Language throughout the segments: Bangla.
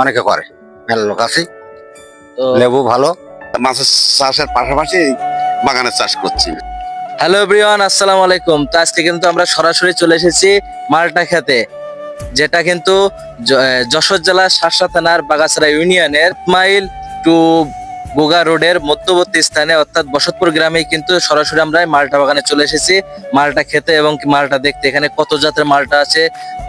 অনেকে করে। মেলা লোক আছে। লেবু ভালো। মাছের চাষের পাশাপাশি বাগানের চাষ করছি। হ্যালো এভরিওয়ান আসসালামু আলাইকুম। তো আজকে কিন্তু আমরা সরাসরি চলে এসেছি মালটা খেতে যেটা কিন্তু যশোর জেলার শাসা থানার বাগাছড়া ইউনিয়নের মাইল টু গোগা রোডের মধ্যবর্তী স্থানে অর্থাৎ বসতপুর গ্রামে কিন্তু সরাসরি আমরা মালটা বাগানে চলে এসেছি। মালটা খেতে এবং মালটা দেখতে এখানে কত জাতের মালটা আছে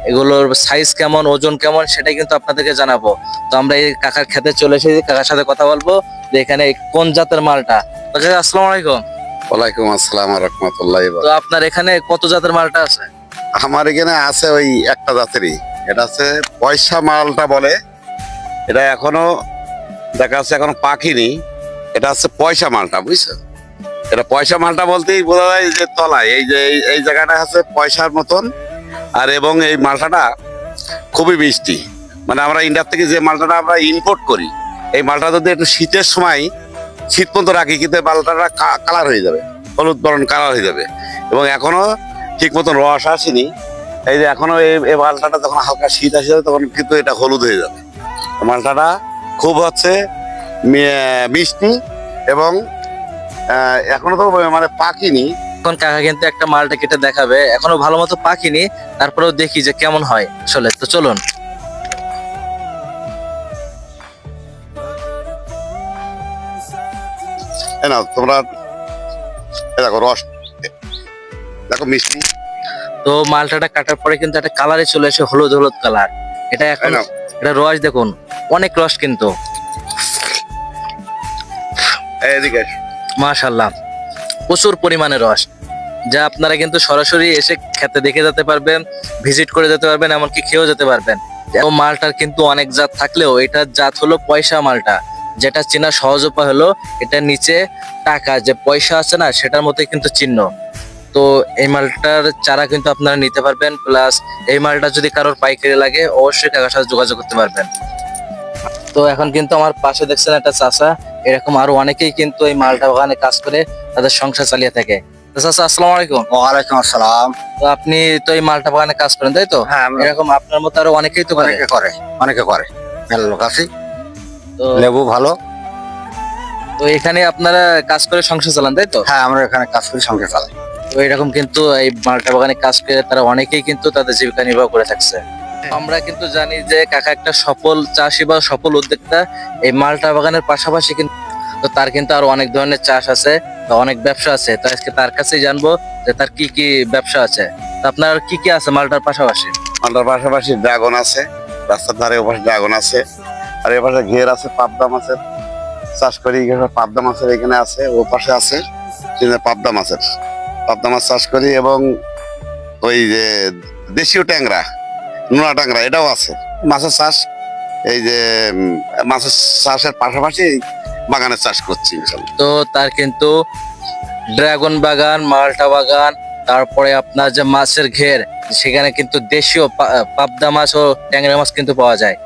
এগুলোর সাইজ কেমন ওজন কেমন সেটাই কিন্তু আপনাদেরকে জানাব। তো আমরা এই কাকার খেতে চলে এসেছি কাকার সাথে কথা বলব যে এখানে কোন জাতের মালটা। আসসালামু আলাইকুম। ওয়ালাইকুম আসসালাম রহমতুল্লাহ তো আপনার এখানে কত জাতের মালটা আছে? আমার এখানে আছে ওই একটা জাতেরই। এটা আছে পয়সা মালটা বলে। এটা এখনও দেখা যাচ্ছে এখনও পাখিনি এটা হচ্ছে পয়সা মালটা, বুঝছ? এটা পয়সা মালটা বলতেই বোঝা যায় যে তলায়। এই যে, এই- জায়গাটা আছে পয়সার মতন। আর এবং এই মালটাটা খুবই মিষ্টি। মানে আমরা ইন্ডিয়ার থেকে যে মালটাটা আমরা ইম্পোর্ট করি, এই মালটা যদি একটু শীতের সময়, শীত পর্যন্ত রাখি, কিন্তু মালটাটা কালার হয়ে যাবে, হলুদ বরণ কালার হয়ে যাবে। এবং এখনও ঠিক মতন রস আসেনি। এই যে এখনও এই এই মালটাটা যখন হালকা শীত আসে যাবে তখন কিন্তু এটা হলুদ হয়ে যাবে। মালটাটা খুব হচ্ছে মিষ্টি এবং এখনও তো মানে পাকিনি। এখন কাকা কিন্তু একটা মালটা কেটে দেখাবে। এখনও ভালো মতো পাকিনি তারপরেও দেখি যে কেমন হয় আসলে। তো চলুন। নাও তোমরা দেখো রস। দেখো মিষ্টি। তো মালটাটা কাটার পরে কিন্তু একটা কালারে চলে এসে হলুদ হলুদ কালার এটা এখন এটা রস দেখুন অনেক রস কিন্তু। মাশাল্লাহ প্রচুর পরিমাণে রস। যা আপনারা কিন্তু সরাসরি এসে খেতে দেখে যেতে পারবেন ভিজিট করে যেতে পারবেন এমনকি খেয়েও যেতে পারবেন। এবং মালটার কিন্তু অনেক জাত থাকলেও এটার জাত হলো পয়সা মালটা। যেটা চেনা সহজ উপায় হলো এটা নিচে টাকা যে পয়সা আছে না সেটার মতোই কিন্তু চিহ্ন। তো এই মালটার চারা কিন্তু আপনারা নিতে পারবেন প্লাস এই মালটা যদি কারোর পাইকারি লাগে অবশ্যই কাকার সাথে যোগাযোগ করতে পারবেন। তো এখন কিন্তু আমার পাশে দেখছেন একটা চাষা এরকম আরও অনেকেই কিন্তু এই মালটা বাগানে কাজ করে তাদের সংসার চালিয়ে থাকে। তো আসসালামু আলাইকুম। ওয়ালাইকুম আসসালাম। তো আপনি তো এই মালটা বাগানে কাজ করেন তাই তো? হ্যাঁ এরকম আপনার মতো আরও অনেকেই তো করে। অনেকে করে অনেকে করে। মেলা লোক আছে। লেবু ভালো। তো এখানে আপনারা কাজ করে সংসার চালান তাই তো? হ্যাঁ আমরা এখানে কাজ করে সংসার চালাই। এরকম কিন্তু এই মালটা বাগানে কাজ করে তারা অনেকেই কিন্তু তাদের জীবিকা নির্বাহ করে থাকছে। আমরা কিন্তু জানি যে কাকা একটা সফল চাষি বা সফল উদ্যোক্তা এই মালটা বাগানের পাশাপাশি কিন্তু তো তার কিন্তু আরও অনেক ধরনের চাষ আছে বা অনেক ব্যবসা আছে। তো আজকে তার কাছেই জানব যে তার কি কি ব্যবসা আছে। তো আপনার কি কি আছে মালটার পাশাপাশি? মালটার পাশাপাশি ড্রাগন আছে রাস্তার ধারে ওপাশে ড্রাগন আছে আর এপাশে ঘের আছে পাবদা মাছের। চাষ করি পাবদা মাছের এখানে আছে ও পাশে আছে পাবদা মাছের। পাবদা মাছ চাষ করি এবং ওই যে দেশীয় ট্যাংরা, নোনা ট্যাংরা, এটাও আছে। মাছের চাষ, এই যে মাছের চাষের পাশাপাশি বাগানের চাষ করছি তো তার কিন্তু ড্রাগন বাগান, মালটা বাগান, তারপরে আপনার যে মাছের ঘের, সেখানে কিন্তু দেশীয় পাবদা মাছ ও ট্যাংরা মাছ কিন্তু পাওয়া যায়।